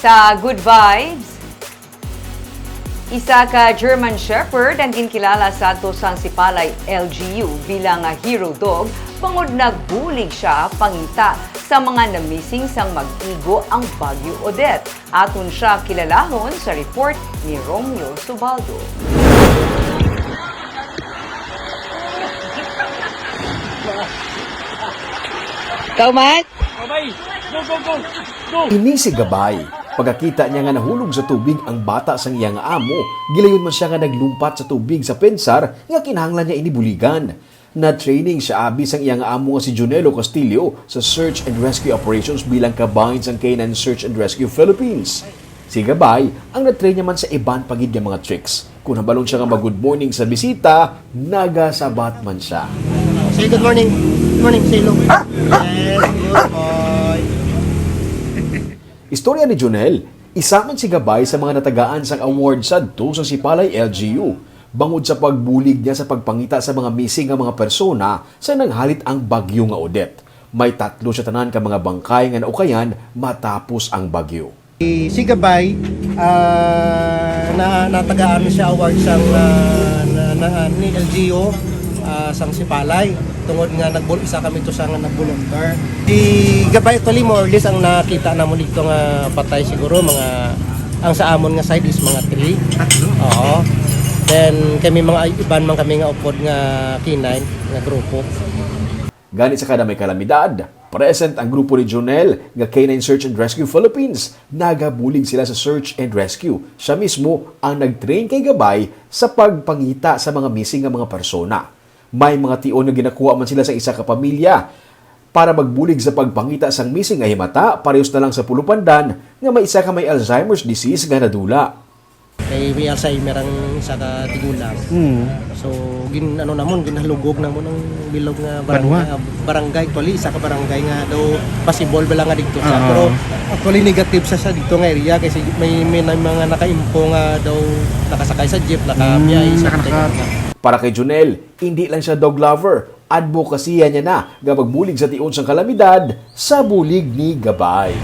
Sa Good Vibes, isa ka German Shepherd ang kinkilala sa Tosang Sipalay LGU bilang a hero dog bangod nagbulig siya pangita sa mga namising sang mag-igo ang Bagyo Odette. Aton siya kilalahon sa report ni Romeo Subaldo. Ikaw, Mike? Ini si Gabay. Pagkakita niya nga nahulog sa tubig ang bata sang iyang amo, gilayon man siya nga naglumpat sa tubig sa pensar nga kinahanglan niya inibuligan. Na training siya abi sang iyang amo nga si Junelo Castillo sa Search and Rescue Operations bilang kabahin sang Canine Search and Rescue Philippines. Si Gabay ang na-train niya man sa iban pagid nga mga tricks. Kung nabalon siya nga mag-good morning sa bisita, nagasabat man siya. Say good morning. Good morning, say hello. Yes, good boy. Istorya ni Junel, isa man si Gabay sa mga natagaan sa award sa sa Sipalay LGU. Bangod sa pagbulig niya sa pagpangita sa mga missing nga mga persona sa nanghalit ang bagyo nga Odette. May tatlo siya tanan ka mga bangkay nga naukayan matapos ang bagyo. Si Gabay, ah, na natagaan siya award sang ah, na, na, ni LGO ah, sang Sipalay tungod nga nagbul isa kami to sang nagbuluntar. Si Gabay actually more or less ang nakita namon dito nga patay siguro mga ang sa amon nga side is mga 3. Oo. Then kami mga iban man kami nga upod nga K9 nga grupo. Ganit sa kada may kalamidad, present ang grupo ni Jonel nga Canine Search and Rescue Philippines. Nagabulig sila sa search and rescue. Siya mismo ang nag-train kay Gabay sa pagpangita sa mga missing nga mga persona. May mga tion nga ginakuha man sila sa isa ka pamilya para magbulig sa pagpangita sang missing nga himata parehas na lang sa pulupandan nga may isa ka may Alzheimer's disease nga nadula. Kay may Alzheimer ang isa ka tigulang. So gin ano namon ginhalugog namon ang bilog nga barangay, barangay? actually isa ka barangay nga daw possible bala nga dito sa pero actually negative sa sa dito nga area kasi may, may, na- mga nakaimpo nga daw nakasakay sa jeep nakabiyay sa Para kay Junel, hindi lang siya dog lover, advocacy niya na nga sa tiun sang kalamidad sa bulig ni Gabay.